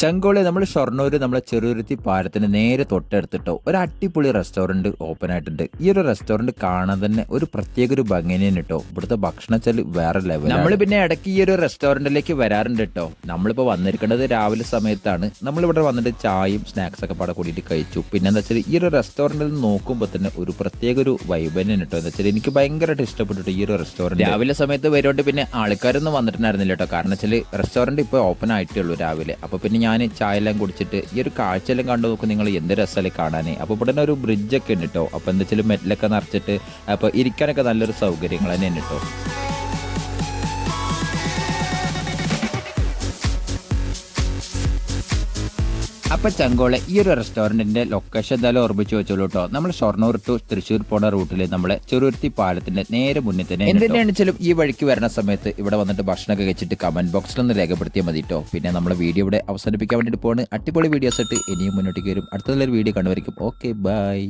ചെങ്കോളി നമ്മൾ ഷൊർണൂർ നമ്മളെ ചെറുരുത്തി പാലത്തിന് നേരെ തൊട്ടടുത്തിട്ടോ ഒരു അടിപൊളി റെസ്റ്റോറന്റ് ഓപ്പൺ ആയിട്ടുണ്ട്. ഈ ഒരു റെസ്റ്റോറന്റ് കാണാൻ തന്നെ ഒരു പ്രത്യേക ഒരു ഭംഗിനെ കേട്ടോ. ഇവിടുത്തെ ഭക്ഷണ വെച്ചാൽ വേറെ ലെവൽ നമ്മൾ പിന്നെ ഇടയ്ക്ക് ഈ ഒരു റെസ്റ്റോറന്റിലേക്ക് വരാറുണ്ട് കേട്ടോ. നമ്മളിപ്പോൾ വന്നിരിക്കേണ്ടത് രാവിലെ സമയത്താണ്. നമ്മളിവിടെ വന്നിട്ട് ചായയും സ്നാക്സ് ഒക്കെ പാടെ കൂടിയിട്ട് കഴിച്ചു. പിന്നെ എന്താ വെച്ചാൽ ഈ ഒരു റെസ്റ്റോറന്റിൽ നോക്കുമ്പോൾ തന്നെ ഒരു പ്രത്യേക ഒരു വൈബ് തന്നെ കേട്ടോ. എന്താ വെച്ചാൽ എനിക്ക് ഭയങ്കരമായിട്ട് ഇഷ്ടപ്പെട്ടു ഈ ഒരു റെസ്റ്റോറന്റ് രാവിലെ സമയത്ത് വരുകൊണ്ട് പിന്നെ ആൾക്കാരൊന്നും വന്നിട്ടുണ്ടായിരുന്നില്ല കേട്ടോ. കാരണം വെച്ചാൽ റെസ്റ്റോറന്റ് ഇപ്പോൾ ഓപ്പൺ ആയിട്ടേ ഉള്ളൂ രാവിലെ. അപ്പോൾ പിന്നെ ഞാൻ ചായ എല്ലാം കുടിച്ചിട്ട് ഈ ഒരു കാഴ്ചയെല്ലാം കണ്ടു നോക്കും നിങ്ങൾ എന്ത് രസമല്ലേ കാണാനേ. അപ്പോൾ ഇവിടെ ഒരു ബ്രിഡ്ജൊക്കെ ഉണ്ട് കേട്ടോ അപ്പോൾ എന്താ വെച്ചാൽ മെറ്റിലൊക്കെ നിറച്ചിട്ട് അപ്പോൾ ഇരിക്കാനൊക്കെ നല്ലൊരു സൗകര്യങ്ങൾ തന്നെ ഉണ്ട് കേട്ടോ അപ്പൊ ചങ്കോളെ ഈ ഒരു റെസ്റ്റോറന്റിന്റെ ലൊക്കേഷൻ എന്തായാലും ഓർമ്മിച്ച് വെച്ചോളൂ കേട്ടോ നമ്മൾ ഷൊർണൂർ ടു തൃശ്ശൂർ പോണ റൂട്ടിൽ നമ്മളെ ചെറുരുത്തി പാലത്തിന്റെ നേരെ മുന്നിൽ തന്നെ എന്തിനാണെച്ചാലും ഈ വഴിക്ക് വരുന്ന സമയത്ത് ഇവിടെ വന്നിട്ട് ഭക്ഷണമൊക്കെ കഴിച്ചിട്ട് കമന്റ് ബോക്സിൽ ഒന്ന് രേഖപ്പെടുത്തിയാൽ മതി കേട്ടോ പിന്നെ നമ്മളെ വീഡിയോ ഇവിടെ അവസാനിപ്പിക്കാൻ വേണ്ടിയിട്ട് പോണ് അടിപൊളി വീഡിയോസ് ഇട്ട് ഇനിയും മുന്നോട്ടേക്ക് വരും. അടുത്തുള്ളൊരു വീഡിയോ കണ്ടുവരിക്കും. Okay bye